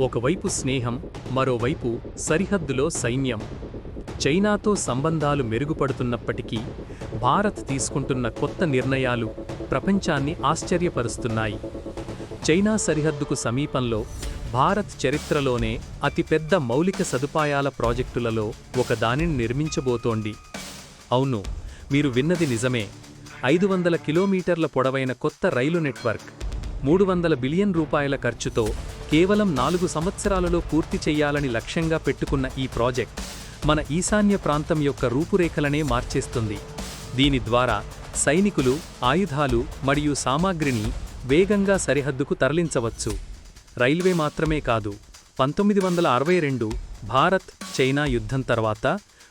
ఒకవైపు స్నేహం మరోవైపు సరిహద్దులో సైన్యం. చైనాతో సంబంధాలు మెరుగుపడుతున్నప్పటికీ భారత్ తీసుకుంటున్న కొత్త నిర్ణయాలు ప్రపంచాన్ని ఆశ్చర్యపరుస్తున్నాయి. చైనా సరిహద్దుకు సమీపంలో భారత్ చరిత్రలోనే అతిపెద్ద మౌలిక సదుపాయాల ప్రాజెక్టులలో ఒకదానిని నిర్మించబోతోంది. అవును మీరు విన్నది నిజమే. ఐదు వందల కిలోమీటర్ల పొడవైన కొత్త రైలు నెట్వర్క్ మూడు వందల బిలియన్ రూపాయల ఖర్చుతో కేవలం నాలుగు సంవత్సరాలలో పూర్తి చేయాలని లక్ష్యంగా పెట్టుకున్న ఈ ప్రాజెక్ట్ మన ఈశాన్య ప్రాంతం యొక్క రూపురేఖలనే మార్చేస్తుంది. దీని ద్వారా సైనికులు ఆయుధాలు మరియు సామాగ్రిని వేగంగా సరిహద్దుకు తరలించవచ్చు. రైల్వే మాత్రమే కాదు పంతొమ్మిది వందల అరవై రెండు భారత్ చైనా యుద్ధం తర్వాత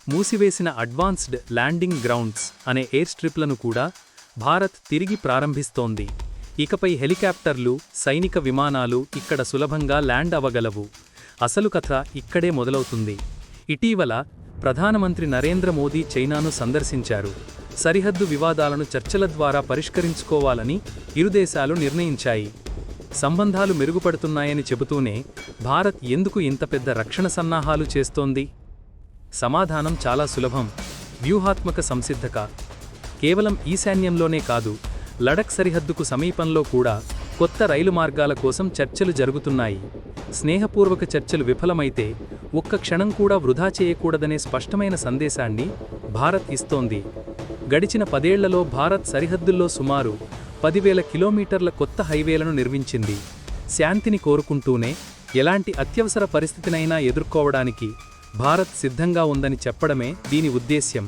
మూసివేసిన అడ్వాన్స్డ్ ల్యాండింగ్ గ్రౌండ్స్ అనే ఎయిర్ స్ట్రిప్లను కూడా భారత్ తిరిగి ప్రారంభిస్తోంది. ఇకపై హెలికాప్టర్లు సైనిక విమానాలు ఇక్కడ సులభంగా ల్యాండ్ అవ్వగలవు. అసలు కథ ఇక్కడే మొదలవుతుంది. ఇటీవల ప్రధానమంత్రి నరేంద్ర మోదీ చైనాను సందర్శించారు. సరిహద్దు వివాదాలను చర్చల ద్వారా పరిష్కరించుకోవాలని ఇరుదేశాలు నిర్ణయించాయి. సంబంధాలు మెరుగుపడుతున్నాయని చెబుతూనే భారత్ ఎందుకు ఇంత పెద్ద రక్షణ సన్నాహాలు చేస్తోంది? సమాధానం చాలా సులభం. వ్యూహాత్మక సంసిద్ధక. కేవలం ఈశాన్యంలోనే కాదు లడక్ సరిహద్దుకు సమీపంలో కూడా కొత్త రైలు మార్గాల కోసం చర్చలు జరుగుతున్నాయి. స్నేహపూర్వక చర్చలు విఫలమైతే ఒక్క క్షణం కూడా వృధా చేయకూడదనే స్పష్టమైన సందేశాన్ని భారత్ ఇస్తోంది. గడిచిన పదేళ్ళలో భారత్ సరిహద్దుల్లో సుమారు పదివేల కిలోమీటర్ల కొత్త హైవేలను నిర్మించింది. శాంతిని కోరుకుంటూనే ఎలాంటి అత్యవసర పరిస్థితినైనా ఎదుర్కోవడానికి భారత్ సిద్ధంగా ఉందని చెప్పడమే దీని ఉద్దేశ్యం.